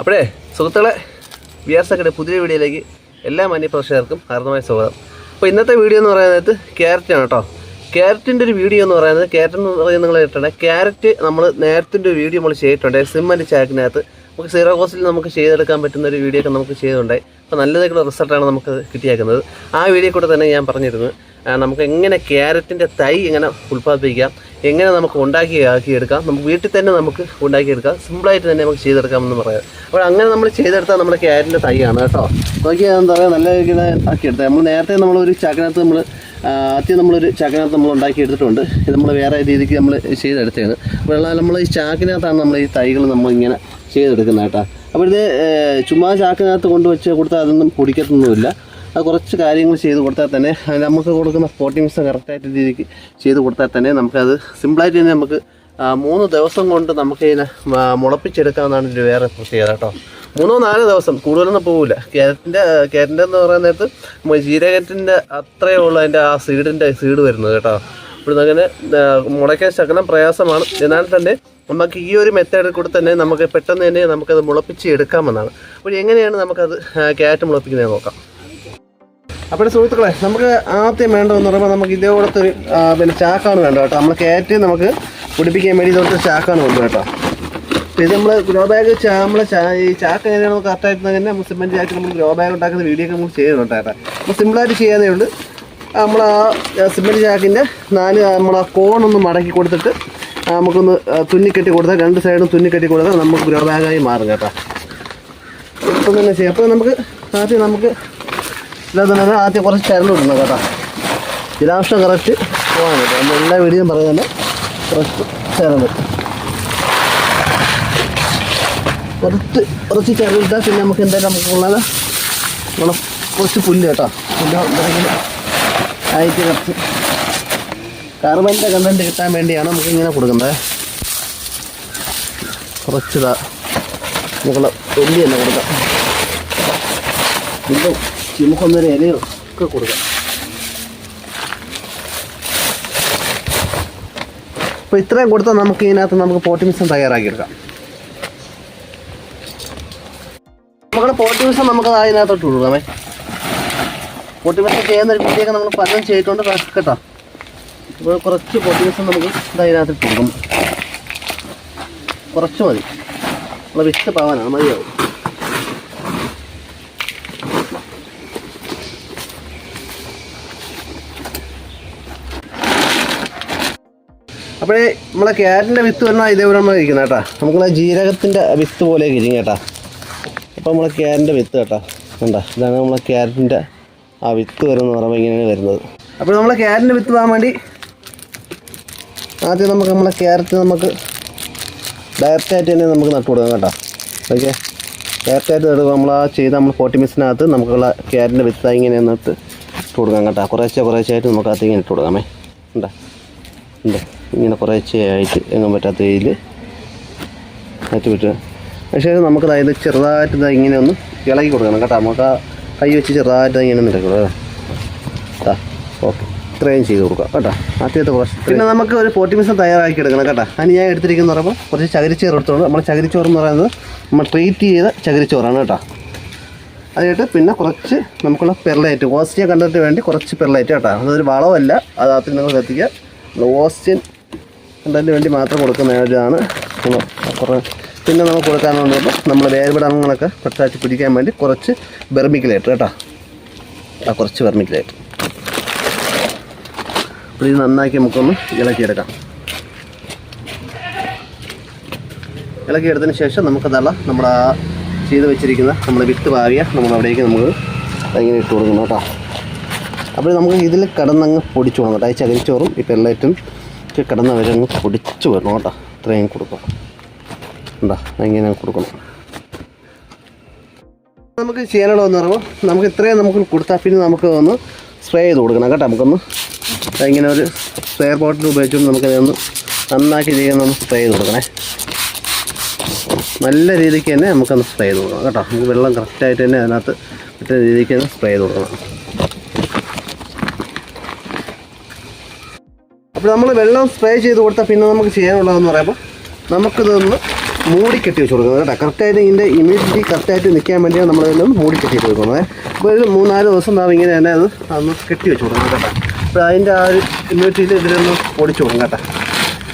അപ്പോഴേ സുഹൃത്തുക്കളെ V R സക്കയുടെ പുതിയ വീഡിയോയിലേക്ക് എല്ലാ മാന്യപ്രേക്ഷകർക്കും ഹാർദമായ സ്വാഗതം. അപ്പോൾ ഇന്നത്തെ വീഡിയോ എന്ന് പറയുന്നത് ക്യാരറ്റാണ് കേട്ടോ. ക്യാരറ്റിന്റെ ഒരു വീഡിയോ എന്ന് പറയുന്നത് ക്യാരറ്റ് എന്ന് പറയുന്നത് നിങ്ങൾ കേട്ടിട്ടുണ്ട് ക്യാരറ്റ് നമ്മൾ നേരത്തിന്റെ ഒരു വീഡിയോ നമ്മൾ ചെയ്തിട്ടുണ്ട്. സിമ്മന്റെ ചാക്കിനകത്ത് നമുക്ക് സീറോ കോസ്റ്റിൽ നമുക്ക് ചെയ്തെടുക്കാൻ പറ്റുന്ന ഒരു വീഡിയോ ഒക്കെ നമുക്ക് ചെയ്തിട്ടുണ്ടായി അപ്പോൾ നല്ലതായിട്ടുള്ള റിസൾട്ടാണ് നമുക്ക് കിട്ടിയേക്കുന്നത്. ആ വീഡിയോ കൂടെ തന്നെ ഞാൻ പറഞ്ഞിരുന്നു. ആ, നമുക്ക് എങ്ങനെ ക്യാരറ്റിന്റെ തൈ എങ്ങനെ ഉൽപ്പാദിപ്പിക്കാം എങ്ങനെ നമുക്ക് ഉണ്ടാക്കി ആക്കിയെടുക്കാം നമുക്ക് വീട്ടിൽ തന്നെ നമുക്ക് ഉണ്ടാക്കിയെടുക്കാം സിമ്പിളായിട്ട് തന്നെ നമുക്ക് ചെയ്തെടുക്കാമെന്ന് പറയാം. അപ്പോൾ അങ്ങനെ നമ്മൾ ചെയ്തെടുത്താൽ നമ്മുടെ ക്യാരറ്റിന്റെ തൈയാണ് കേട്ടോ. നോക്കിയാൽ എന്താ പറയുക നല്ല രീതിയിൽ ആക്കിയെടുത്തത് നമ്മൾ നേരത്തെ നമ്മളൊരു ചാക്കിനകത്ത് നമ്മൾ ആദ്യം നമ്മളൊരു ചാക്കിനകത്ത് നമ്മൾ ഉണ്ടാക്കി എടുത്തിട്ടുണ്ട്. ഇത് നമ്മൾ വേറെ രീതിക്ക് നമ്മൾ ചെയ്തെടുത്തതാണ് അപ്പോൾ നമ്മൾ ഈ ചാക്കിനകത്താണ് നമ്മൾ ഈ തൈകൾ നമ്മളിങ്ങനെ ചെയ്തെടുക്കുന്നത് കേട്ടോ. അപ്പോൾ ഇത് ചുമ്മാ ചാക്കിനകത്ത് കൊണ്ടുവച്ച് കൊടുത്താൽ അതൊന്നും പൊടിക്കത്തൊന്നുമില്ല. അത് കുറച്ച് കാര്യങ്ങൾ ചെയ്ത് കൊടുത്താൽ തന്നെ നമുക്ക് കൊടുക്കുന്ന മിക്സ് കറക്റ്റായിട്ട് രീതിക്ക് ചെയ്ത് കൊടുത്താൽ തന്നെ നമുക്കത് സിമ്പിളായിട്ട് തന്നെ നമുക്ക് മൂന്ന് ദിവസം കൊണ്ട് നമുക്ക് ഇതിനെ ആ, മുളപ്പിച്ചെടുക്കാമെന്നാണ് ഇതിൽ വേറെ പ്രത്യേകത കേട്ടോ. മൂന്നോ നാലോ ദിവസം കൂടുതലൊന്നും പോകില്ല ക്യാരറ്റിന്റെ ക്യാരറ്റിന്റെ എന്ന് പറയുന്ന നേരത്ത് ജീരകറ്റിന്റെ അത്രയേ ഉള്ളൂ അതിന്റെ ആ സീഡിന്റെ സീഡ് വരുന്നത് കേട്ടോ. ഇവിടുന്ന് അങ്ങനെ മുളയ്ക്കാൻ ശകലം പ്രയാസമാണ്. എന്നാൽ തന്നെ നമുക്ക് ഈ ഒരു മെത്തേഡിൽ കൂടെ തന്നെ നമുക്ക് പെട്ടെന്ന് തന്നെ നമുക്കത് മുളപ്പിച്ച് എടുക്കാമെന്നാണ്. അപ്പോൾ എങ്ങനെയാണ് നമുക്കത് ക്യാരറ്റ് മുളപ്പിക്കുന്നത് നോക്കാം. അപ്പോൾ സുഹൃത്തുക്കളെ നമുക്ക് ആദ്യം വേണ്ടതെന്ന് പറയുമ്പോൾ നമുക്ക് ഇതേപോലത്തെ ഒരു പിന്നെ ചാക്കാണ് വേണ്ടത് കേട്ടോ. നമ്മൾ കയറ്റി നമുക്ക് പിടിപ്പിക്കാൻ വേണ്ടി ഇതുപോലത്തെ ചാക്കാണ് വേണ്ടത് കേട്ടോ. ഇത് നമ്മൾ ഗ്രോ ബാഗ് നമ്മൾ ഈ ചാക്ക് എങ്ങനെയാണ് കറക്റ്റായിട്ട് തന്നെ നമ്മൾ സിമെന്റ് ചാക്ക് നമ്മൾ ഗ്രോ ബാഗ് ഉണ്ടാക്കുന്ന വീഡിയോ ഒക്കെ നമ്മൾ ചെയ്യുന്നുണ്ട് കേട്ടോ. അപ്പോൾ സിമ്പിളായിട്ട് ചെയ്യാനേ ഉള്ളൂ. നമ്മൾ ആ സിമെന്റ് ചാക്കിന്റെ നാല് നമ്മൾ ആ കോണൊന്ന് മടക്കി കൊടുത്തിട്ട് നമുക്കൊന്ന് തുന്നിക്കെട്ടി കൊടുത്താൽ രണ്ട് സൈഡും തുന്നിക്കെട്ടി കൊടുത്താൽ നമുക്ക് ഗ്രോ ബാഗായി മാറും കേട്ടോ. ഇപ്പം തന്നെ ചെയ്യാം. അപ്പോൾ നമുക്ക് ആദ്യം നമുക്ക് ഇല്ലാതെ ആദ്യം കുറച്ച് ചരട് ഇടണം കേട്ടോ. ജലാംശം കറക്റ്റ് പോകാൻ നമ്മൾ എല്ലാ വീടിനും പറയുന്നത് കുറച്ച് ചരൽ കുറച്ച് കുറച്ച് ചരലിട്ടാൽ പിന്നെ നമുക്ക് എന്തായാലും നമുക്ക് ഉള്ളത് നമ്മളെ കുറച്ച് പുല്ല് കേട്ടോ. പുല്ല് ആയിട്ട് കുറച്ച് കാർബണിന്റെ കണ്ടന്റ് കിട്ടാൻ വേണ്ടിയാണ് നമുക്ക് ഇങ്ങനെ കൊടുക്കുന്നത്. കുറച്ചിതാ നമുക്കുള്ള പുല്ല് തന്നെ കൊടുക്കാം. നമുക്കൊന്നൊരു ഇലയോ ഒക്കെ കൊടുക്കാം അപ്പോൾ ഇത്രയും കൊടുത്താൽ നമുക്ക് ഇതിനകത്ത് നമുക്ക് പോട്ടി മിക്സം തയ്യാറാക്കിയെടുക്കാം നമ്മുടെ പോട്ടി മിക്സം നമുക്ക് അതിനകത്തോട്ട് കൊടുക്കാമേ പോട്ടി മിക്സം ചെയ്യുന്ന ഒരു വീഡിയോ ഒക്കെ നമ്മൾ പലതും ചെയ്തിട്ടുണ്ട് കേട്ടോ. അപ്പോൾ കുറച്ച് പോട്ടി മിക്സം നമുക്ക് അതിനകത്തിട്ട് അതിനകത്ത് കൊടുക്കും. കുറച്ച് മതി. നമ്മൾ വിത്ത് പാവാനാണ് മതിയാവും. അപ്പോഴേ നമ്മളെ ക്യാരറ്റിന്റെ വിത്ത് പറഞ്ഞാൽ ഇതേപോലെ നമ്മൾ ഇരിക്കുന്നത് കേട്ടോ. നമുക്കുള്ള ജീരകത്തിന്റെ വിത്ത് പോലെ ഇരിക്കും കേട്ടോ. അപ്പോൾ നമ്മളെ ക്യാരറ്റിന്റെ വിത്ത് കേട്ടോ. കണ്ടോ? ഇതാണ് നമ്മളെ ക്യാരറ്റിന്റെ ആ വിത്ത് വരുന്നത് പറയുമ്പോൾ ഇങ്ങനെയാണ് വരുന്നത്. അപ്പോൾ നമ്മളെ ക്യാരറ്റിന്റെ വിത്ത് പോകാൻ വേണ്ടി ആദ്യം നമുക്ക് നമ്മളെ ക്യാരറ്റ് നമുക്ക് ഡയറക്റ്റായിട്ട് തന്നെ നമുക്ക് നട്ടു കൊടുക്കാം കേട്ടോ. ഓക്കെ? ഡയറക്റ്റായിട്ട് നടുക നമ്മൾ ആ ചെയ്ത നമ്മൾ ഫോർട്ടി മിനിറ്റ്സിനകത്ത് നമുക്കുള്ള ക്യാരറ്റിന്റെ വിത്ത് ഇങ്ങനെ നട്ട് ഇട്ട് കൊടുക്കാം കേട്ടോ. കുറേശ്ശെ കുറേശ്ശെ ആയിട്ട് നമുക്കകത്ത് ഇങ്ങനെ ഇട്ട് കൊടുക്കാമേ. ഉണ്ടോ ഉണ്ട് ഇങ്ങനെ കുറേശ്ശെയായിട്ട് എങ്ങും പറ്റാത്ത രീതിയിൽ മാറ്റി വിട്ട്. പക്ഷേ നമുക്ക് അതായത് ചെറുതായിട്ട് ഇങ്ങനെ ഒന്ന് ഇളകി കൊടുക്കണം കേട്ടോ. നമുക്ക് ആ കൈ വെച്ച് ചെറുതായിട്ട് ഇങ്ങനെ ഒന്ന് ഇളക്കി ഓക്കെ. ഇത്രയും ചെയ്ത് കൊടുക്കാം കേട്ടോ. ആദ്യത്തെ കുറച്ച് പിന്നെ നമുക്ക് ഒരു പോട്ടി മിക്സം തയ്യാറാക്കി എടുക്കണം കേട്ടോ. അതിന് ഞാൻ എടുത്തിരിക്കുന്ന പറയുമ്പോൾ കുറച്ച് ചകിരിച്ചോറ് എടുത്തോളൂ നമ്മൾ ചകിരിച്ചോറ് എന്ന് പറയുന്നത് നമ്മൾ ട്രീറ്റ് ചെയ്ത ചകിരിച്ചോറാണ് കേട്ടോ. അതായിട്ട് പിന്നെ കുറച്ച് നമുക്കുള്ള പെർലൈറ്റ് ഓസ്റ്റിയ കണ്ടതിന് വേണ്ടി കുറച്ച് പെർലൈറ്റ് കേട്ടോ. അതൊരു വളമല്ല അത് ആദ്യം നിങ്ങൾ എത്തിക്കുക ഓസ്റ്റിയൻ കണ്ടതിന് വേണ്ടി മാത്രം കൊടുക്കുന്ന ഇതാണ് കുറേ. പിന്നെ നമുക്ക് കൊടുക്കാനുള്ളത് നമ്മൾ വേർപിടങ്ങളൊക്കെ പെട്ടാച്ച് പിടിക്കാൻ വേണ്ടി കുറച്ച് ബെർമിക്കലേറ്റ് കേട്ടോ. ആ കുറച്ച് ബെർമിക്കലേറ്റ് അപ്പോൾ ഇത് നന്നാക്കി നമുക്കൊന്ന് ഇളക്കിയെടുക്കാം. ഇളക്കിയെടുത്തതിന് ശേഷം നമുക്കതല്ല നമ്മൾ ആ ചെയ്ത് വെച്ചിരിക്കുന്ന നമ്മൾ വിത്ത് പാവിയ നമ്മൾ അവിടേക്ക് നമുക്ക് ഇങ്ങനെ ഇട്ട് കൊടുക്കണം കേട്ടോ. അപ്പോൾ നമുക്ക് ഇതിൽ കിടന്നങ്ങ് പൊടിച്ചു പോകണം കേട്ടോ. ഈ ചകിരിച്ചോറും ഈ പെല്ലറ്റും ഒക്കെ കിടന്ന് അവരങ്ങ് പൊടിച്ച് വരണം കേട്ടോ. ഇത്രയും കൊടുക്കണം. എന്താ ഇങ്ങനെ കൊടുക്കണം. നമുക്ക് ചെയ്യാനുള്ളതെന്ന് പറയുമ്പോൾ നമുക്ക് ഇത്രയും നമുക്ക് കൊടുത്താൽ പിന്നെ നമുക്ക് ഒന്ന് സ്പ്രേ ചെയ്ത് കൊടുക്കണം കേട്ടോ. നമുക്കൊന്ന് ഇങ്ങനെ ഒരു സ്പ്രേ ബോട്ടിൽ ഉപയോഗിച്ചുകൊണ്ട് നമുക്കതൊന്ന് നന്നാക്കി ചെയ്യുന്ന ഒന്ന് സ്പ്രേ ചെയ്ത് കൊടുക്കണേ. നല്ല രീതിക്ക് തന്നെ നമുക്കൊന്ന് സ്പ്രേ ചെയ്ത് കൊടുക്കണം കേട്ടോ. നമുക്ക് വെള്ളം കറക്റ്റായിട്ട് തന്നെ അതിനകത്ത് കിട്ടുന്ന രീതിക്ക് തന്നെ സ്പ്രേ ചെയ്ത് കൊടുക്കണം. അപ്പോൾ നമ്മൾ വെള്ളം സ്പ്രേ ചെയ്ത് കൊടുത്താൽ പിന്നെ നമുക്ക് ചെയ്യാനുള്ളതെന്ന് പറയുമ്പോൾ നമുക്കിതൊന്ന് മൂടി കെട്ടി വെച്ച് കൊടുക്കുന്നത് കേട്ടോ. കറക്റ്റായിട്ട് ഇതിന്റെ ഇമ്മ്യൂണിറ്റി കറക്റ്റായിട്ട് നിൽക്കാൻ വേണ്ടിയാണ് നമ്മൾ മൂടി കെട്ടി വെച്ച് കൊടുക്കുന്നത് അപ്പോൾ ഒരു മൂന്നാൽ ദിവസം നാം ഇങ്ങനെ തന്നെ അത് അന്ന് കെട്ടി വെച്ച് കൊടുക്കണം കേട്ടോ. അപ്പോൾ അതിന്റെ ആ ഒരു ഇമ്മ്യൂണിറ്റിയിൽ ഇതിലൊന്ന് ഓടിച്ചു കൊടുക്കും കേട്ടോ.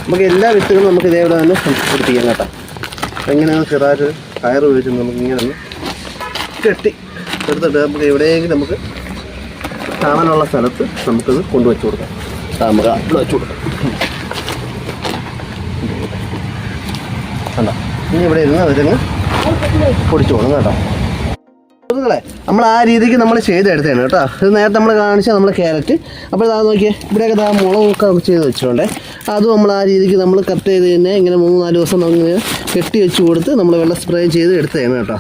നമുക്ക് എല്ലാ വിത്തുകളും നമുക്ക് ഇതേപോലെ തന്നെ പിടിപ്പിക്കാം കേട്ടോ. എങ്ങനെയാണ് ചെറുതായിട്ട് കയർ ഉപയോഗിച്ച് നമുക്ക് ഇങ്ങനെ ഒന്ന് കെട്ടി എടുത്തിട്ട് നമുക്ക് എവിടെയെങ്കിലും നമുക്ക് കാണാനുള്ള സ്ഥലത്ത് നമുക്കത് കൊണ്ടുവച്ച് കൊടുക്കാം. താമര ഇവിടെ കണ്ടോ? ഇനി ഇവിടെ ഇരുന്ന് കൊടുക്കും കേട്ടോ. സുഹൃത്തുക്കളെ നമ്മൾ ആ രീതിക്ക് നമ്മൾ ചെയ്തെടുത്തതാണ് കേട്ടോ. ഇത് നേരത്തെ നമ്മൾ കാണിച്ച നമ്മൾ ക്യാരറ്റ്. അപ്പോൾ ഇതാ നോക്കിയേ ഇവിടെയൊക്കെ ഇതാ മുളകൊക്കെ നമുക്ക് ചെയ്ത് വെച്ചിട്ടുണ്ട്. അതും നമ്മൾ ആ രീതിക്ക് നമ്മൾ കട്ട് ചെയ്ത് തന്നെ ഇങ്ങനെ മൂന്ന് നാല് ദിവസം നമ്മൾ കെട്ടി വെച്ച് കൊടുത്ത് നമ്മൾ വെള്ളം സ്പ്രേ ചെയ്ത് എടുത്തതാണ് കേട്ടോ.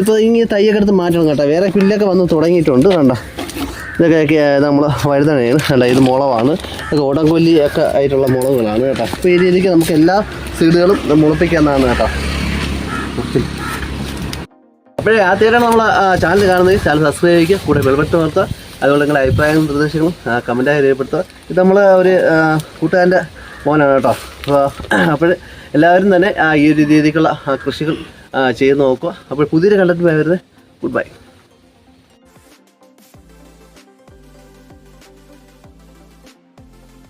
ഇപ്പോൾ ഇങ്ങനെ തയ്യൊക്കെ എടുത്ത് മാറ്റണം കേട്ടോ. വേറെ പുല്ലൊക്കെ വന്ന് തുടങ്ങിയിട്ടുണ്ട് കണ്ടോ. ഇതൊക്കെ നമ്മൾ വഴുതണയാണ് അല്ല ഇത് മുളവാണ്. ഓടംകൊല്ലി ഒക്കെ ആയിട്ടുള്ള മുളകുകളാണ് കേട്ടോ. അപ്പോൾ രീതിക്ക് നമുക്ക് എല്ലാ സീഡുകളും മുളപ്പിക്കാവുന്നതാണ് കേട്ടോ. അപ്പോഴേ ആദ്യമായിട്ടാണ് നമ്മൾ ചാനൽ കാണുന്നത്. ചാനൽ സബ്സ്ക്രൈബ് ചെയ്യുക കൂടെ ബെൽബട്ട് നിർത്തുക അതുപോലെ നിങ്ങളുടെ അഭിപ്രായങ്ങളും നിർദ്ദേശങ്ങളും കമന്റായി രേഖപ്പെടുത്തുക. ഇത് നമ്മൾ ഒരു കൂട്ടുകാരന്റെ മോനാണ് കേട്ടോ. അപ്പോൾ എല്ലാവരും തന്നെ ഈ ഒരു രീതിക്കുള്ള കൃഷികൾ ചെയ്ത് നോക്കുക. അപ്പോൾ പുതിയൊരു കണ്ടന്റ് വരുന്നത്. Good bye